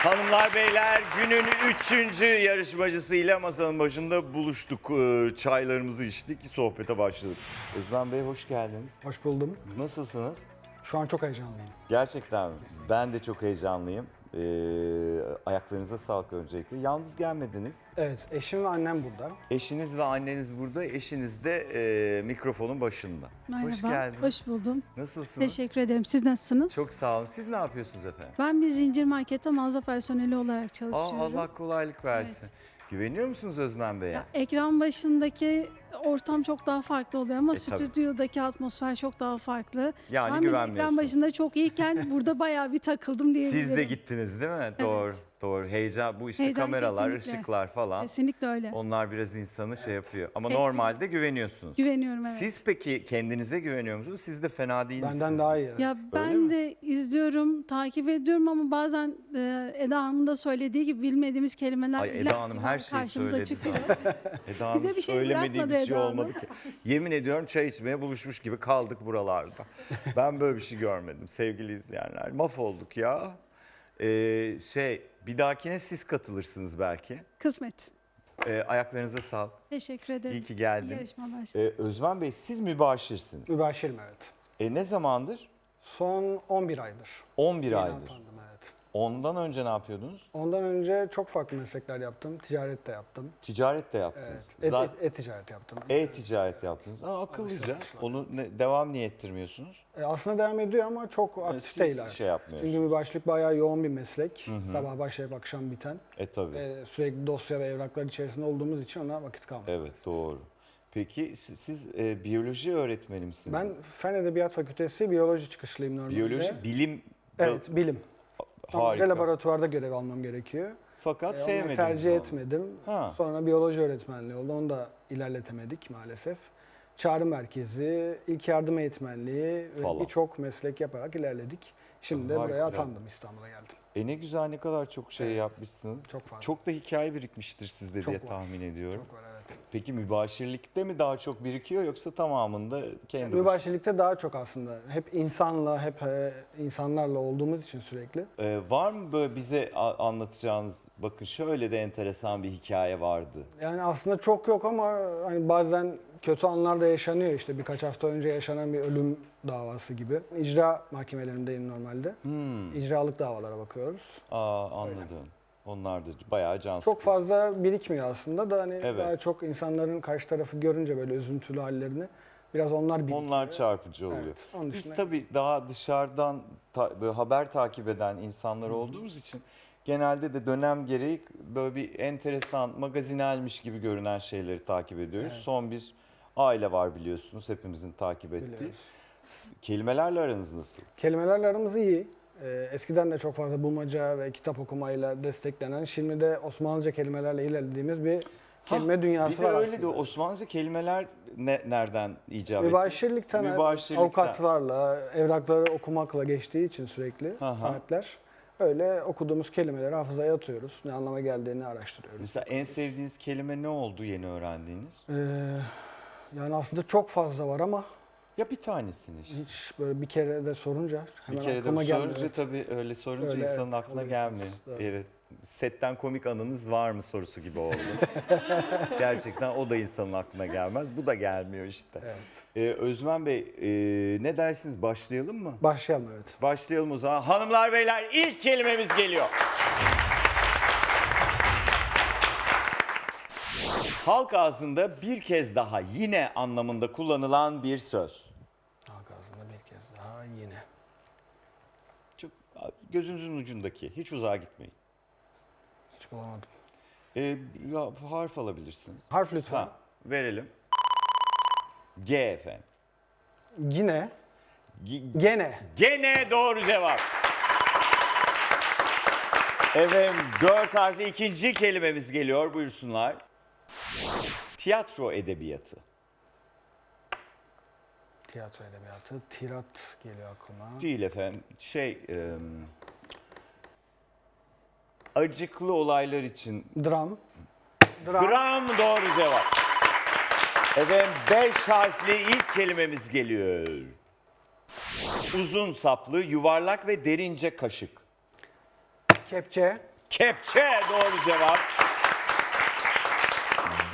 Hanımlar beyler günün üçüncü yarışmacısıyla masanın başında buluştuk. Ee, Çaylarımızı içtik, sohbete başladık. Özmen Bey hoş geldiniz. Hoş buldum. Nasılsınız? Şu an çok heyecanlıyım. Gerçekten mi? Ben de çok heyecanlıyım. Ee, ayaklarınıza sağlık öncelikle. Yalnız gelmediniz. Evet, eşim ve annem burada. Eşiniz ve anneniz burada. Eşiniz de e, mikrofonun başında. Merhaba, Hoş geldiniz. hoş buldum. Nasılsınız? Teşekkür ederim. Siz nasılsınız? Çok sağ olun. Siz ne yapıyorsunuz efendim? Ben bir zincir markette mağaza personeli olarak Aa, çalışıyorum. Allah kolaylık versin. Evet. Güveniyor musunuz Özmen Bey'e? Ya, ekran başındaki ortam çok daha farklı oluyor ama E, tabii. stüdyodaki atmosfer çok daha farklı. Yani ben bile ekran güvenmiyorsunuz. başında çok iyiyken burada bayağı bir takıldım diyebilirim. Siz de gittiniz değil mi? Doğru, doğru. Heyecan, bu işte Heyecan kameralar, kesinlikle. ışıklar falan. Kesinlikle öyle. Onlar biraz insanı şey yapıyor. Ama Evet. normalde güveniyorsunuz. Güveniyorum evet. Siz peki kendinize güveniyor musunuz? Siz de fena değil misiniz? Benden daha iyi. evet. Ya ben de izliyorum, takip ediyorum ama bazen e, Eda Hanım'ın da söylediği gibi bilmediğimiz kelimeler Ay Eda Hanım her şeyi karşımıza söyledi. çıkıyor. Eda Hanım Bize bir şey söylemediği bir şey Eda Hanım. olmadı ki. Yemin ediyorum çay içmeye buluşmuş gibi kaldık buralarda. ben böyle bir şey görmedim sevgili izleyenler. Mahvolduk ya. Ee, şey bir dahakine siz katılırsınız belki. Kısmet. Ee, ayaklarınıza sağlık. Teşekkür ederim. İyi ki İyi geldin. yarışmalar. Ee, Özmen Bey siz mübaşirsiniz. Mübaşirim evet. E, ne zamandır? Son 11 aydır. 11 Yeni aydır. atandım. Ondan önce ne yapıyordunuz? Ondan önce çok farklı meslekler yaptım. Ticaret de yaptım. Ticaret de yaptınız. Evet. Et, Zaten et, e-ticaret yaptım. e-ticaret yaptınız. Aa, akıllıca. Onu ne- devam niye ettirmiyorsunuz? E, aslında devam ediyor ama çok siz aktif değil artık. şey yapmıyorsunuz. Çünkü mübaşirlik bayağı yoğun bir meslek. Sabah başlayıp akşam biten. E tabii. E, sürekli dosya ve evraklar içerisinde olduğumuz için ona vakit kalmıyor. Evet doğru. Peki siz, siz, e, biyoloji öğretmeni misiniz? Ben Fen Edebiyat Fakültesi biyoloji çıkışlıyım normalde. Biyoloji, bilim Evet, bilim. Harika. de laboratuvarda görev almam gerekiyor. Fakat E, onu sevmediniz tercih etmedim. Ha. Sonra biyoloji öğretmenliği oldu. Onu da ilerletemedik maalesef. Çağrı merkezi, ilk yardım eğitmenliği ve Falan. birçok meslek yaparak ilerledik. Şimdi de buraya atandım İstanbul'a geldim. E ne güzel ne kadar çok şey Evet. yapmışsınız. Çok fazla. Çok da hikaye birikmiştir sizde Çok diye var. tahmin ediyorum. Çok var evet. Peki mübaşirlikte mi daha çok birikiyor yoksa tamamında kendi Mübaşirlikte daha çok aslında. Hep insanla, hep e, insanlarla olduğumuz için sürekli. Ee, var mı böyle bize a- anlatacağınız bakın şöyle de enteresan bir hikaye vardı. Yani aslında çok yok ama hani bazen kötü anlar da yaşanıyor işte birkaç hafta önce yaşanan bir ölüm davası gibi. İcra mahkemelerindeyim normalde. Hmm. İcralık davalara bakıyoruz. Aa, anladım. Onlar da bayağı can Çok sıkıcı. fazla birikmiyor aslında da hani Evet. daha çok insanların karşı tarafı görünce böyle üzüntülü hallerini biraz onlar birikiyor. Onlar çarpıcı oluyor. Evet, onun Biz dışında- tabii daha dışarıdan ta- böyle haber takip eden insanlar olduğumuz için genelde de dönem gereği böyle bir enteresan magazinelmiş gibi görünen şeyleri takip ediyoruz. Evet. Son bir aile var biliyorsunuz hepimizin takip ettiği. biliyoruz. Kelimelerle aranız nasıl? Kelimelerle aramız iyi. Ee, eskiden de çok fazla bulmaca ve kitap okumayla desteklenen, şimdi de Osmanlıca kelimelerle ilerlediğimiz bir kelime Ha, dünyası bir de var öyle aslında. de Osmanlıca kelimeler ne, nereden icap? Mübaşirlikten, Mübaşirlikten. avukatlarla, evrakları okumakla geçtiği için sürekli Aha. saatler. Öyle okuduğumuz kelimeleri hafızaya atıyoruz. Ne anlama geldiğini araştırıyoruz. Mesela en sevdiğiniz kelime ne oldu yeni öğrendiğiniz? Ee, yani aslında çok fazla var ama Ya bir tanesini işte. hiç böyle bir kere de sorunca hemen bir kere de aklıma bu gelmiyor. sorunca Evet. tabii öyle sorunca Öyle, insanın evet, aklına kalıyorsunuz. gelmiyor. Evet. Setten komik anınız var mı sorusu gibi oldu. Gerçekten o da insanın aklına gelmez. Bu da gelmiyor işte. Evet. Ee, Özmen Bey e, ne dersiniz başlayalım mı? Başlayalım evet. Başlayalım o zaman. Hanımlar beyler ilk kelimemiz geliyor. Halk ağzında bir kez daha yine anlamında kullanılan bir söz. Halk ağzında bir kez daha yine. Çok gözünüzün ucundaki. Hiç uzağa gitmeyin. Hiç bulamadım. Ee, ya, harf alabilirsiniz. Harf lütfen. Ha, verelim. G efendim. Yine. G- Gene. Gene doğru cevap. Efendim dört harfli ikinci kelimemiz geliyor. Buyursunlar. Tiyatro edebiyatı. Tiyatro edebiyatı. Tirat geliyor aklıma. Değil efendim. Şey... e, acıklı olaylar için. Dram. Dram. Gram doğru cevap. Efendim beş harfli ilk kelimemiz geliyor. Uzun saplı, yuvarlak ve derince kaşık. Kepçe. Kepçe doğru cevap.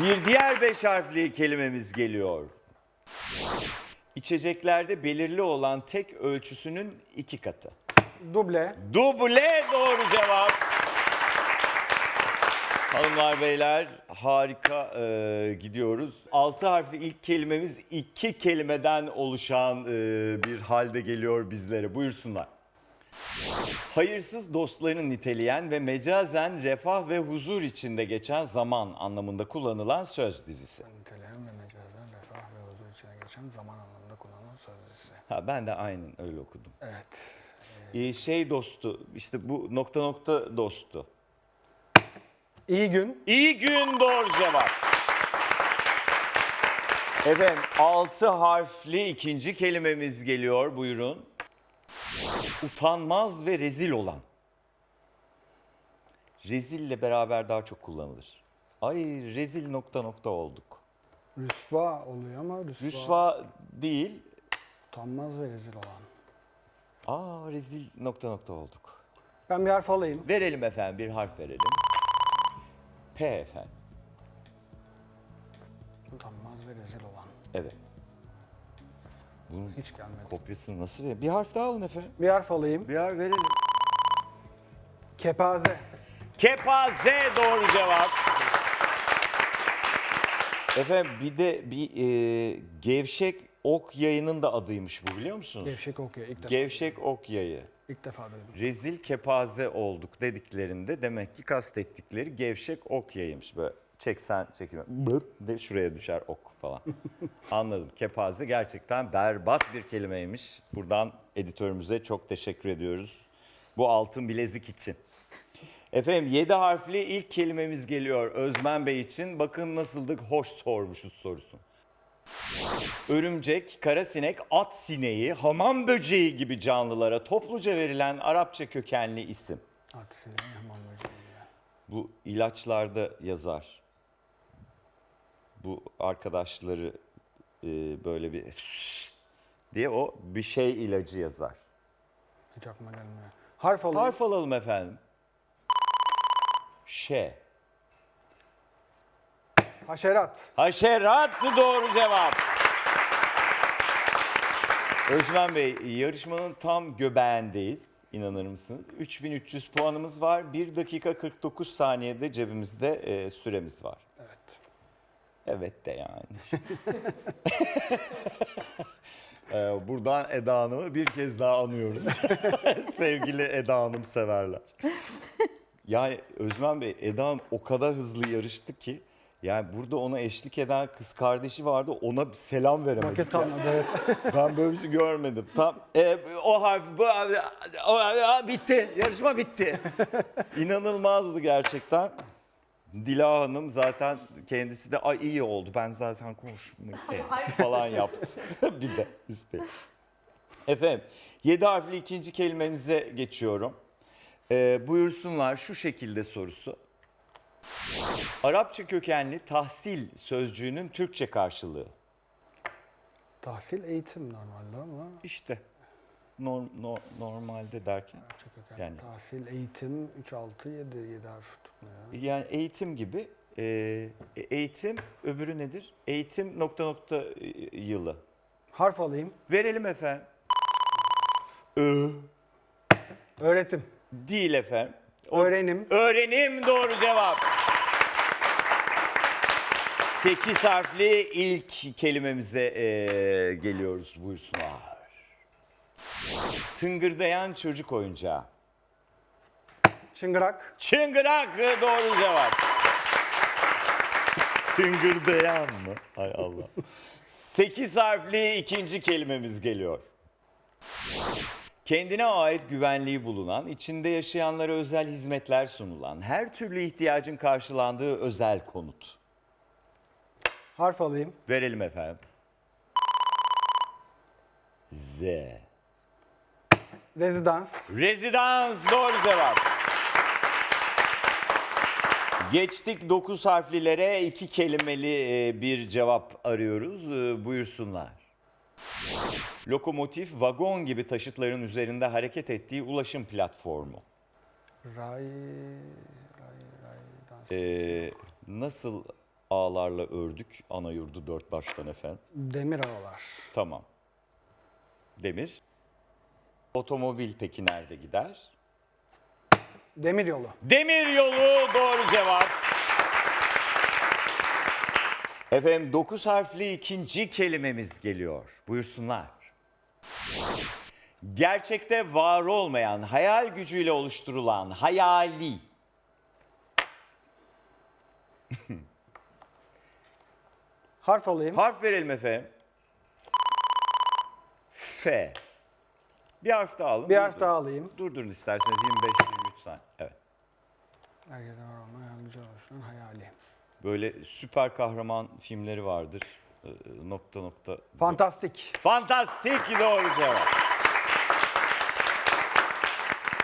Bir diğer beş harfli kelimemiz geliyor. İçeceklerde belirli olan tek ölçüsünün iki katı. Duble. Duble doğru cevap. Hanımlar beyler harika e, gidiyoruz. Altı harfli ilk kelimemiz iki kelimeden oluşan e, bir halde geliyor bizlere. Buyursunlar. Hayırsız dostlarını niteleyen ve mecazen refah ve huzur içinde geçen zaman anlamında kullanılan söz dizisi. Niteleyen ve mecazen refah ve huzur içine geçen zaman anlamında kullanılan sözcüsü. Ha ben de aynen öyle okudum. Evet. Ee, şey dostu işte bu nokta nokta dostu. İyi gün. İyi gün doğru cevap. Efendim altı harfli ikinci kelimemiz geliyor buyurun. Utanmaz ve rezil olan. Rezille beraber daha çok kullanılır. Ay rezil nokta nokta olduk. Rüsva oluyor ama rüsva, Rüsva değil. utanmaz ve rezil olan. Aa rezil nokta nokta olduk. Ben bir harf alayım. Verelim efendim bir harf verelim. P efendim. Utanmaz ve rezil olan. Evet. Bunun Hiç gelmedi. kopyasını nasıl verelim? Bir harf daha alın efendim. Bir harf alayım. Bir harf verelim. Kepaze. Kepaze doğru cevap. Efendim bir de bir e, gevşek ok yayının da adıymış bu biliyor musunuz? Gevşek okuyor ilk defa. Gevşek ok yayı. ilk defa duydum. Rezil kepaze olduk dediklerinde demek ki kastettikleri gevşek ok yayıymış. Böyle çeksen çekime bıp ve şuraya düşer ok falan. Anladım. Kepaze gerçekten berbat bir kelimeymiş. Buradan editörümüze çok teşekkür ediyoruz. Bu altın bilezik için. Efendim 7 harfli ilk kelimemiz geliyor Özmen Bey için. Bakın nasıldık hoş sormuşuz sorusunu. Örümcek, karasinek, at sineği, hamam böceği gibi canlılara topluca verilen Arapça kökenli isim. At sineği hamam böceği. Bu ilaçlarda yazar. Bu arkadaşları e, böyle bir diye o bir şey ilacı yazar. Hiç aklıma gelmiyor. Harf alayım. Harf alalım efendim. Ş. Haşerat. Haşerat doğru cevap. Özmen Bey yarışmanın tam göbeğindeyiz. İnanır mısınız? 3300 puanımız var. 1 dakika 49 saniyede cebimizde e, süremiz var. Evet. De yani. Ee, buradan Eda Hanım'ı bir kez daha anıyoruz. Sevgili Eda Hanım severler. Yani Özmen Bey, Eda Hanım o kadar hızlı yarıştı ki yani burada ona eşlik eden kız kardeşi vardı ona bir selam veremedik. Paket ya. almadı evet. Ben böyle bir şey görmedim. Tam e, o harf bu o, bitti. Yarışma bitti. İnanılmazdı gerçekten. Dila Hanım zaten kendisi de ay iyi oldu. Ben zaten konuşmayı sevdim falan yaptı. bir de üstelik. Efendim 7 harfli ikinci kelimenize geçiyorum. Ee, buyursunlar şu şekilde sorusu. Arapça kökenli tahsil sözcüğünün Türkçe karşılığı. Tahsil eğitim normalde ama İşte norm, no- normalde derken Arapça köken. Yani. Tahsil, eğitim 3, 6, 7, 7 harf. Yani eğitim gibi e, eğitim öbürü nedir? Eğitim nokta nokta e, yılı. Harf alayım. Verelim efendim. Ö. Öğretim. Değil efendim. O- Öğrenim. Öğrenim doğru cevap. 8 harfli ilk kelimemize e, geliyoruz buyursunlar. Tıngırdayan çocuk oyuncağı. Çıngırak. Çıngırak doğru cevap. Tıngırdayan mı? Hay Allah. 8 harfli ikinci kelimemiz geliyor. Kendine ait güvenliği bulunan, içinde yaşayanlara özel hizmetler sunulan, her türlü ihtiyacın karşılandığı özel konut. Harf alayım. Verelim efendim. Z. Rezidans. Rezidans doğru cevap. Geçtik 9 harflilere iki kelimeli e, bir cevap arıyoruz. E, Buyursunlar. Lokomotif, vagon gibi taşıtların üzerinde hareket ettiği ulaşım platformu. Ray, ray, ray, dans. Ee, nasıl ağlarla ördük ana yurdu dört baştan efendim? Demir ağlar. Tamam. Demir. Otomobil peki nerede gider? Demir yolu. Demir yolu doğru cevap. Efendim 9 harfli ikinci kelimemiz geliyor. Buyursunlar. Gerçekte var olmayan, hayal gücüyle oluşturulan, hayali. Harf alayım. Harf verelim efendim. F. Bir harf daha alın. Bir harf daha alayım. Durdurun isterseniz 25-23 saniye. Evet. Var olma, yardımcı oluşturan hayali. Böyle süper kahraman filmleri vardır. Ee, nokta nokta. Fantastik. Fantastik doğru cevap.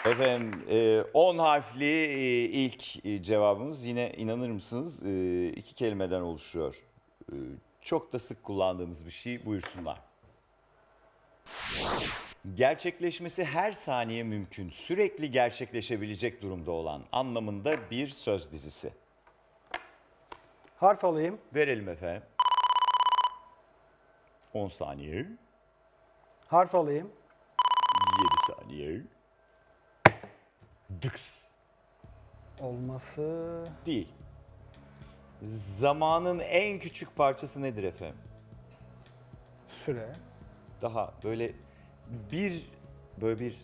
Efendim 10 harfli e, ilk e, cevabımız yine inanır mısınız e, iki kelimeden oluşuyor. E, Çok da sık kullandığımız bir şey buyursunlar. Gerçekleşmesi her saniye mümkün, sürekli gerçekleşebilecek durumda olan anlamında bir söz dizisi. Harf alayım. Verelim efendim. 10 saniye. Harf alayım. 7 saniye. Dıks. Olması Değil. Zamanın en küçük parçası nedir efendim? süre. Daha böyle bir böyle bir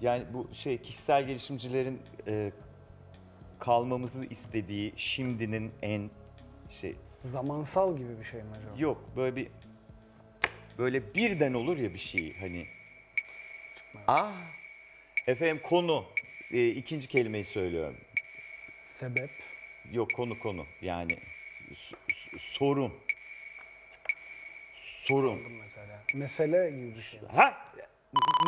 yani bu şey kişisel gelişimcilerin e, kalmamızı istediği şimdinin en şey Zamansal gibi bir şey mi acaba? yok böyle bir böyle birden olur ya bir şey hani ah efendim konu e, ikinci kelimeyi söylüyorum Sebep. Yok konu konu yani s- s- sorun. Sorun. Mesela. Mesele gibi bir şey. Ha?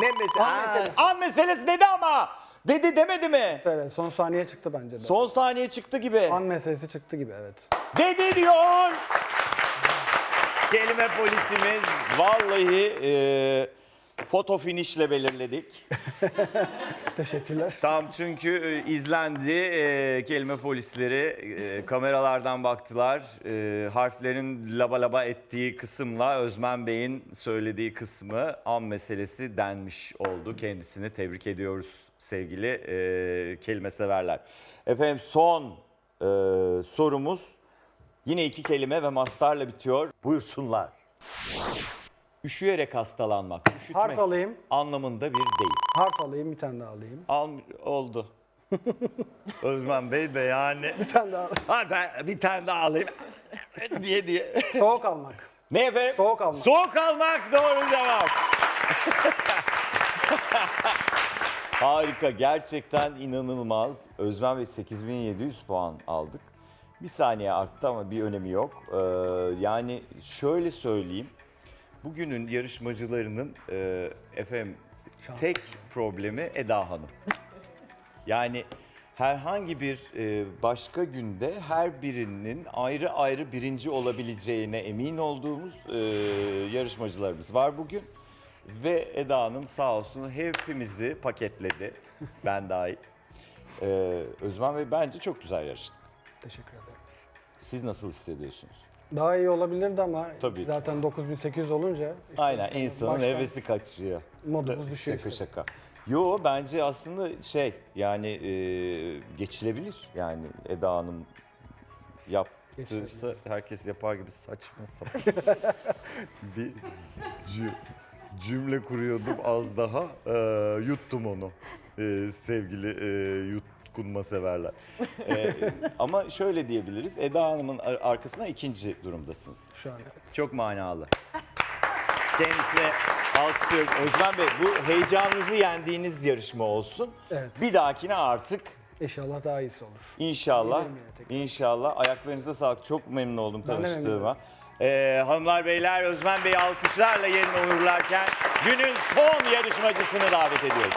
Ne mesela? An meselesi. An meselesi dedi ama. Dedi demedi mi? Evet, son saniye çıktı bence de. Son saniye çıktı gibi. An meselesi çıktı gibi evet. Dedi diyor. Kelime polisimiz vallahi e, foto finişle belirledik. Teşekkürler. Tam çünkü e, izlendi e, kelime polisleri e, kameralardan baktılar. E, harflerin laba laba ettiği kısımla Özmen Bey'in söylediği kısmı an meselesi denmiş oldu. Kendisini tebrik ediyoruz sevgili e, kelime severler. Efendim son e, sorumuz yine iki kelime ve mastarla bitiyor. Buyursunlar. Üşüyerek hastalanmak, üşütmek Harf alayım. anlamında bir deyim. Harf alayım, bir tane daha alayım. Al oldu. Özmen Bey de yani. Bir tane daha alayım. Ha, ben bir tane daha alayım diye diye. Soğuk almak. Ne efendim? Soğuk almak. Soğuk almak doğru cevap. Harika gerçekten inanılmaz. Özmen Bey 8700 puan aldık. Bir saniye arttı ama bir önemi yok. Ee, yani şöyle söyleyeyim. Bugünün yarışmacılarının e, efendim tek problemi Eda Hanım. Yani herhangi bir e, başka günde her birinin ayrı ayrı birinci olabileceğine emin olduğumuz e, yarışmacılarımız var bugün. Ve Eda Hanım sağ olsun hepimizi paketledi. Ben dahil. E, Özmen Bey bence çok güzel yarıştık. Teşekkür ederim. Siz nasıl hissediyorsunuz? Daha iyi olabilirdi ama Tabii ki. zaten 9800 olunca Aynen isterseniz insanın hevesi kaçıyor. Modumuz düşüyor Şaka istedim. şaka. Yo bence aslında şey yani e, geçilebilir. Yani Eda Hanım yaptıysa Geçilebilir. herkes yapar gibi saçma sapan bir cü- cümle kuruyordum az daha e, yuttum onu E, sevgili e, yutkunma severler. E, ama şöyle diyebiliriz Eda Hanım'ın ar- arkasına ikinci durumdasınız. Şu an evet. Çok manalı. Kendisine alkışlıyoruz. Özlem Bey bu heyecanınızı yendiğiniz yarışma olsun. Evet. Bir dahakine artık İnşallah daha iyisi olur. inşallah tekrar. inşallah ayaklarınıza sağlık. Çok memnun oldum Ben de memnun tanıştığıma. Ee, hanımlar beyler Özmen Bey'i alkışlarla yerine uğurlarken günün son yarışmacısını davet ediyoruz.